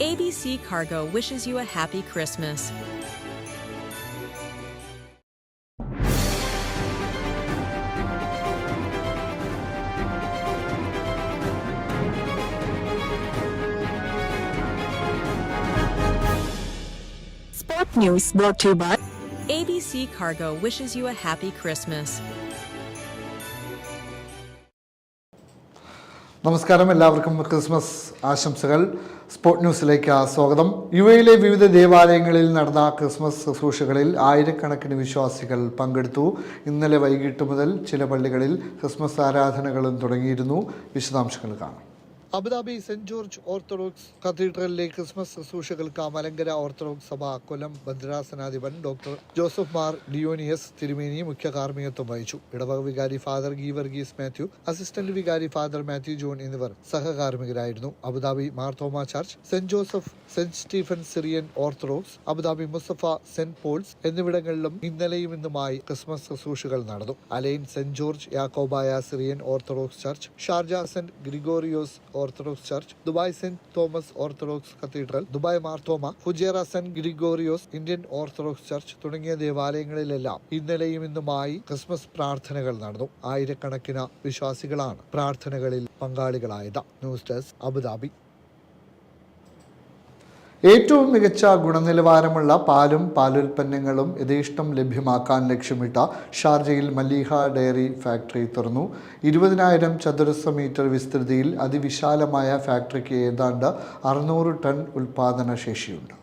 ABC Cargo wishes you a happy Christmas. Sport News brought to you by ABC Cargo wishes you a happy Christmas. നമസ്കാരം. എല്ലാവർക്കും Christmas ആശംസകൾ. Sport ന്യൂസിലേക്ക് സ്വാഗതം. U എയിലെ വിവിധ ദേവാലയങ്ങളിൽ നടന്ന ക്രിസ്മസ് ശുശ്രൂഷകളിൽ ആയിരക്കണക്കിന് വിശ്വാസികൾ പങ്കെടുത്തു. ഇന്നലെ വൈകിട്ട് മുതൽ ചില പള്ളികളിൽ ക്രിസ്മസ് ആരാധനകളും തുടങ്ങിയിരുന്നു. വിശദാംശങ്ങൾ കാണാം. Abu Dhabi Saint George Orthodox കത്തീഡ്രലിലെ Christmas ശുശ്രൂഷകൾക്ക് മലങ്കര ഓർത്തഡോക്സ് സഭ കൊല്ലം ഭദ്രാസനാധിപൻ ഡോക്ടർ ജോസഫ് മാർ ഡിയോനിയസ് തിരുമേനി മുഖ്യ കാർമ്മികത്വം വഹിച്ചു. ഇടവക വികാരി ഫാദർ ഗീവർഗീസ് മാത്യു അസിസ്റ്റന്റ് വികാരി ഫാദർ മാത്യു ജോൺ എന്നിവർ സഹകാർമ്മികരായിരുന്നു. Abu Dhabi Marthoma church saint Joseph saint Stephen Syrian Orthodox Abu Dhabi Musaffah saint Paul's എന്നിവിടങ്ങളിലും ഇന്നലെയും ഇന്നുമായി ക്രിസ്മസ് ശുശ്രൂഷകൾ നടന്നു. Al Ain saint George Yakobaya Syrian Orthodox church Sharjah saint Gregorios Orthodox church Dubai saint Thomas Orthodox cathedral Dubai Marthoma Fujairah Saint Gregorios Indian Orthodox church തുടങ്ങിയ ദേവാലയങ്ങളിലെല്ലാം ഇന്നലെയും ഇന്നുമായി Christmas പ്രാർത്ഥനകൾ നടന്നു. ആയിരക്കണക്കിന് വിശ്വാസികളാണ് പ്രാർത്ഥനകളിൽ പങ്കാളികളായത്. ന്യൂസ് ഡെസ്ക് അബുദാബി ഏറ്റവും മികച്ച ഗുണനിലവാരമുള്ള പാലും പാലുൽപ്പന്നങ്ങളും യഥേഷ്ടം ലഭ്യമാക്കാൻ ലക്ഷ്യമിട്ട ഷാർജയിൽ മല്ലീഹ ഡയറി ഫാക്ടറി തുറന്നു. ഇരുപതിനായിരം ചതുരശ്ര മീറ്റർ വിസ്തൃതിയിൽ അതിവിശാലമായ ഫാക്ടറിക്ക് ഏതാണ്ട് അറുന്നൂറ് ടൺ ഉൽപാദന ശേഷിയുണ്ട്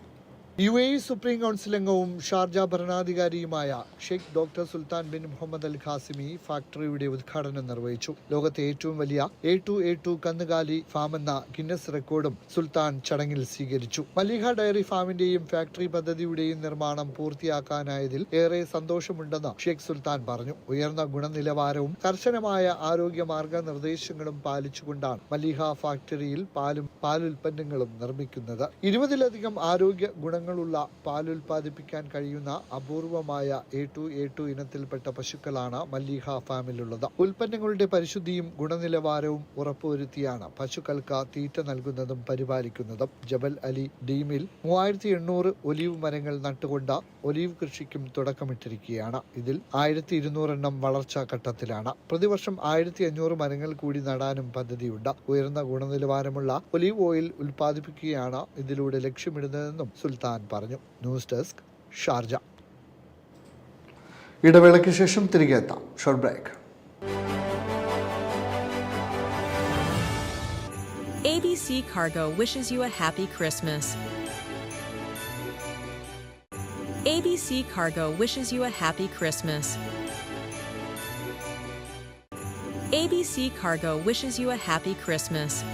യു എ സുപ്രീം കൗൺസിൽ അംഗവും Sharjah ഭരണാധികാരിയുമായ Sheikh doctor Sultan bin Muhammad Al Qasimi ഫാക്ടറിയുടെ ഉദ്ഘാടനം നിർവഹിച്ചു. ലോകത്തെ ഏറ്റവും വലിയ എ ടു എ ടു കന്നുകാലി ഫാം എന്ന ഗിന്നസ് റെക്കോർഡും സുൽത്താൻ ചടങ്ങിൽ സ്വീകരിച്ചു. മലിഹ ഡയറി ഫാമിന്റെയും ഫാക്ടറി പദ്ധതിയുടെയും നിർമ്മാണം പൂർത്തിയാക്കാനായതിൽ ഏറെ സന്തോഷമുണ്ടെന്ന് ഷെയ്ഖ് സുൽത്താൻ പറഞ്ഞു. ഉയർന്ന ഗുണനിലവാരവും കർശനമായ ആരോഗ്യ മാർഗനിർദ്ദേശങ്ങളും പാലിച്ചുകൊണ്ടാണ് മലിഹ ഫാക്ടറിയിൽ പാലും പാലുൽപ്പന്നങ്ങളും നിർമ്മിക്കുന്നത്. ഇരുപതിലധികം ആരോഗ്യ ഗുണങ്ങളുള്ള പാൽ ഉൽപ്പാദിപ്പിക്കാൻ കഴിയുന്ന അപൂർവമായ എ ടു എ ടു ഇനത്തിൽപ്പെട്ട പശുക്കളാണ് മല്ലീഹ ഫാമിലുള്ളത്. ഉൽപ്പന്നങ്ങളുടെ പരിശുദ്ധിയും ഗുണനിലവാരവും ഉറപ്പുവരുത്തിയാണ് പശുക്കൾക്ക് തീറ്റ നൽകുന്നതും പരിപാലിക്കുന്നതും. ജബൽ അലി ഡീമിൽ മൂവായിരത്തി എണ്ണൂറ് ഒലീവ് മരങ്ങൾ നട്ടുകൊണ്ട് ഒലീവ് കൃഷിക്കും തുടക്കമിട്ടിരിക്കുകയാണ്. ഇതിൽ ആയിരത്തി ഇരുന്നൂറെണ്ണം വളർച്ചാ ഘട്ടത്തിലാണ്. പ്രതിവർഷം ആയിരത്തി അഞ്ഞൂറ് മരങ്ങൾ കൂടി നടാനും പദ്ധതിയുണ്ട്. ഉയർന്ന ഗുണനിലവാരമുള്ള ഒലീവ് ഓയിൽ ഉൽപ്പാദിപ്പിക്കുകയാണ് ഇതിലൂടെ ലക്ഷ്യമിടുന്നതെന്നും സുൽത്താൻ പറഞ്ഞു ന്യൂസ് ഡെസ്ക് ഷാർജ ഇടവേളയ്ക്ക് ശേഷം തിരികെ എത്താം short break ABC Cargo wishes you a happy Christmas. ABC Cargo wishes you a happy Christmas. ABC Cargo wishes you a happy Christmas.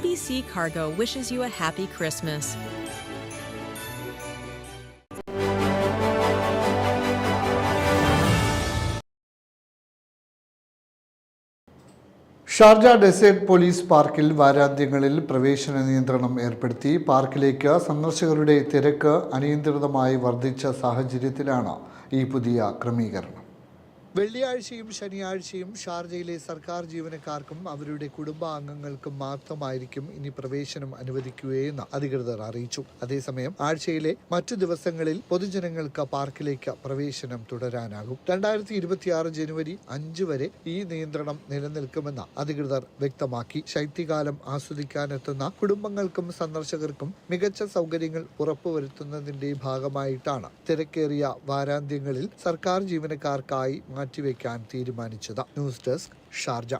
ABC Cargo wishes you a happy Christmas. Sharjah desert police പാർക്കിൽ വാരാന്ത്യങ്ങളിൽ പ്രവേശന നിയന്ത്രണം ഏർപ്പെടുത്തി പാർക്കിലേക്ക് സന്ദർശകരുടെ തിരക്ക് അനിയന്ത്രിതമായി വർദ്ധിച്ച സാഹചര്യത്തിലാണ് ഈ പുതിയ ക്രമീകരണം വെള്ളിയാഴ്ചയും ശനിയാഴ്ചയും ഷാർജയിലെ സർക്കാർ ജീവനക്കാർക്കും അവരുടെ കുടുംബാംഗങ്ങൾക്കും മാത്രമായിരിക്കും ഇനി പ്രവേശനം അനുവദിക്കുകയെന്ന് അധികൃതർ അറിയിച്ചു. അതേസമയം ആഴ്ചയിലെ മറ്റു ദിവസങ്ങളിൽ പൊതുജനങ്ങൾക്ക് പാർക്കിലേക്ക് പ്രവേശനം തുടരാനാകും. രണ്ടായിരത്തി ഇരുപത്തിയാറ് ജനുവരി അഞ്ച് വരെ ഈ നിയന്ത്രണം നിലനിൽക്കുമെന്ന് അധികൃതർ വ്യക്തമാക്കി. ശൈത്യകാലം ആസ്വദിക്കാനെത്തുന്ന കുടുംബങ്ങൾക്കും സന്ദർശകർക്കും മികച്ച സൗകര്യങ്ങൾ ഉറപ്പുവരുത്തുന്നതിന്റെ ഭാഗമായിട്ടാണ് തിരക്കേറിയ വാരാന്ത്യങ്ങളിൽ സർക്കാർ ജീവനക്കാർക്കായി മാറ്റിവെക്കാൻ തീരുമാനിച്ചത്. News desk Sharjah.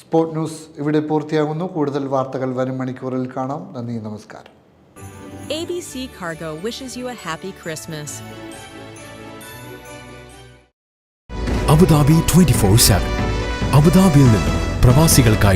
Sport news ഇവിടെ പൂർത്തിയാകുന്നു. കൂടുതൽ വാർത്തകൾ വരും മണിക്കൂറിൽ കാണാം. നന്ദി നമസ്കാരം. ABC Cargo wishes you a happy Christmas. Abu Dhabi twenty four seven. അബുദാബിയിൽ നിന്നും പ്രവാസികൾക്കായി